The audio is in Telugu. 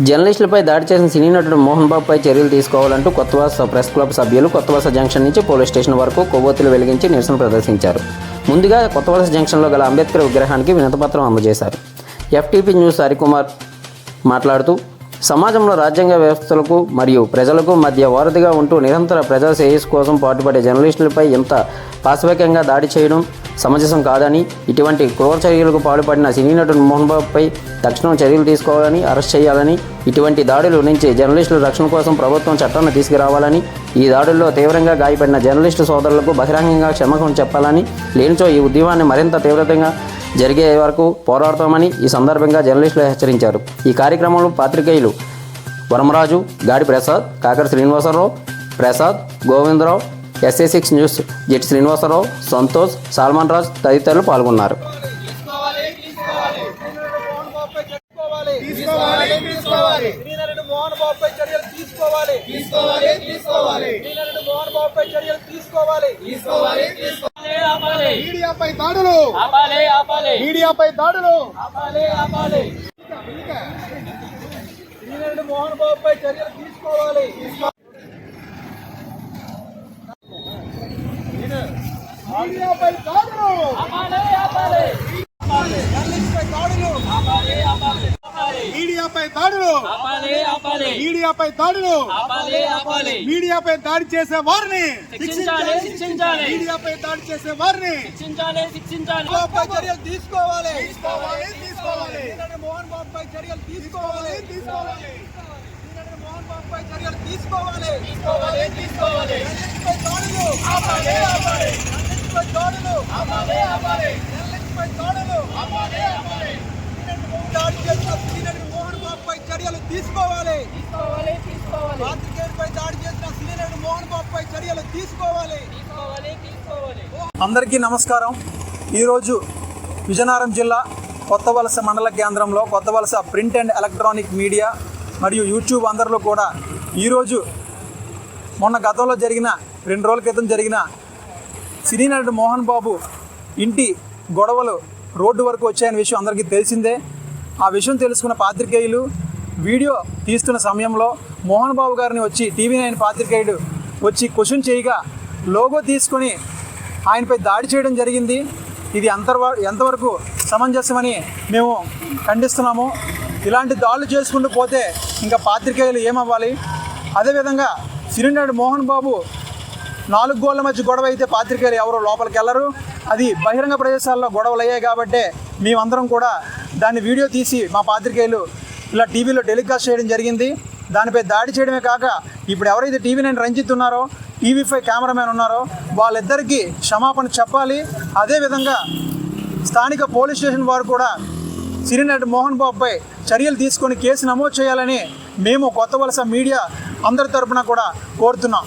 జర్నలిస్టులపై దాడి చేసిన సినీ నటుడు మోహన్ బాబుపై చర్యలు తీసుకోవాలంటూ కొత్తవాస ప్రెస్ క్లబ్ సభ్యులు కొత్తవాస జంక్షన్ నుంచి పోలీస్ స్టేషన్ వరకు కొవ్వొత్తులు వెలిగించి నిరసన ప్రదర్శించారు. ముందుగా కొత్తవలస జంక్షన్లో గల అంబేద్కర్ విగ్రహానికి వినతిపత్రం అందజేశారు. ఎఫ్టీపీ న్యూస్ హరికుమార్ మాట్లాడుతూ సమాజంలో రాజ్యాంగ వ్యవస్థలకు మరియు ప్రజలకు మధ్య వారధిగా ఉంటూ నిరంతర ప్రజా శ్రేయస్సు కోసం పాటుపడే జర్నలిస్టులపై ఎంత పాశవికంగా దాడి చేయడం సమంజసం కాదని ఇటువంటి క్రూర చర్యలకు పాల్పడిన సినీ నటుడు మోహన్ బాబుపై తక్షణం చర్యలు తీసుకోవాలని అరెస్ట్ చేయాలని ఇటువంటి దాడులు నుంచి జర్నలిస్టుల రక్షణ కోసం ప్రభుత్వం చట్టాన్ని తీసుకురావాలని ఈ దాడుల్లో తీవ్రంగా గాయపడిన జర్నలిస్టు సోదరులకు బహిరంగంగా క్షమకం చెప్పాలని లేనిచో ఈ ఉద్యమాన్ని మరింత తీవ్రతంగా జరిగే వరకు పోరాడతామని ఈ సందర్భంగా జర్నలిస్టులు హెచ్చరించారు. ఈ కార్యక్రమంలో పాత్రికేయులు Varamaraju Gadi Prasad Kakara Srinivasarao Prasad Govindarao SA six news jet Srinivasarao Santosh Salman Raj తదితరులు పాల్గొన్నారు. తీసుకోవాలి తీసుకోవాలి. తీసుకోవాలి శ్రీనరుడు మోహన్ బాబుపై చర్యలు తీసుకోవాలి. తీసుకోవాలి తీసుకోవాలి. శ్రీనరుడు మోహన్ బాబుపై చర్యలు తీసుకోవాలి. తీసుకోవాలి తీసుకోవాలి. మీడియాపై దాడులు. మీడియాపై దాడులు. మోహన్ బాబుపై చర్యలు తీసుకోవాలి. మీడియాపై దాడులు. మీడియాపై దాడులు. మీడియాపై దాడులు. ఆపాలి ఆపాలి. మీడియాపై దాడి చేసే వారిని. శిక్షించాలి శిక్షించాలి. మీడియాపై దాడి చేసే వారిని. శిక్షించాలి శిక్షించాలి. బాబుపై చర్యలు తీసుకోవాలి. తీసుకోవాలి తీసుకోవాలి. మోహన్ బాబుపై చర్యలు తీసుకోవాలి. తీసుకోవాలి ఈనాడు మోహన్ బాబుపై చర్యలు తీసుకోవాలి. తీసుకోవాలి తీసుకోవాలి. జర్నలిస్టుపై దాడులు. ఆపాలి ఆపాలి. జర్నలిస్టుపై దాడులు. ఆపాలి ఆపాలి. జర్నలిస్టుపై దాడులు. ఆపాలి ఆపాలి. ఈనాడు మోహన్ దాడి చేసిన శ్రీనగర్ మోహన్ బాబుపై చర్యలు తీసుకోవాలి తీసుకోవాలి తీసుకోవాలి పాత్రికేయుడిపై దాడి చేసిన శ్రీనగర్ మోహన్ బాబుపై చర్యలు తీసుకోవాలి. తీసుకోవాలి తీసుకోవాలి. అందరికీ నమస్కారం. ఈరోజు విజయనగరం జిల్లా కొత్త వలస మండల కేంద్రంలో Kothavalasa print and electronic media మరియు యూట్యూబ్ అందరిలో కూడా ఈరోజు మొన్న గతంలో జరిగిన రెండు రోజుల క్రితం జరిగిన సినీ నటుడు మోహన్ బాబు ఇంటి గొడవలు రోడ్డు వరకు వచ్చాయనే విషయం అందరికీ తెలిసిందే. ఆ విషయం తెలుసుకున్న పాత్రికేయులు వీడియో తీస్తున్న సమయంలో మోహన్ బాబు గారిని వచ్చి టీవీ నైన్ పాత్రికేయుడు వచ్చి క్వశ్చన్ చేయగా లోగో తీసుకొని ఆయనపై దాడి చేయడం జరిగింది. ఇది అంతర్వా ఎంతవరకు సమంజసమని మేము ఖండిస్తున్నాము. ఇలాంటి దాడులు చేసుకుంటూ పోతే ఇంకా పాత్రికేయులు ఏమవ్వాలి? అదేవిధంగా సిరినాడు మోహన్ బాబు నాలుగు గోళ్ళ మధ్య గొడవ అయితే పాత్రికేయులు ఎవరు లోపలికి వెళ్ళరు. అది బహిరంగ ప్రదేశాల్లో గొడవలు అయ్యాయి కాబట్టి మేమందరం కూడా దాన్ని వీడియో తీసి మా పాత్రికేయులు ఇలా టీవీలో టెలికాస్ట్ చేయడం జరిగింది. దానిపై దాడి చేయడమే కాక ఇప్పుడు ఎవరైతే టీవీ నైన్ రంజిత్ ఉన్నారో టీవీ ఫైవ్ కెమెరామెన్ ఉన్నారో వాళ్ళిద్దరికీ క్షమాపణ చెప్పాలి. అదేవిధంగా స్థానిక పోలీస్ స్టేషన్ వారు కూడా సిరినటి మోహన్ బాబుపై చర్యలు తీసుకొని కేసు నమోదు చేయాలని మేము కొత్త వలస మీడియా అందరి తరపున కూడా కోరుతున్నాం.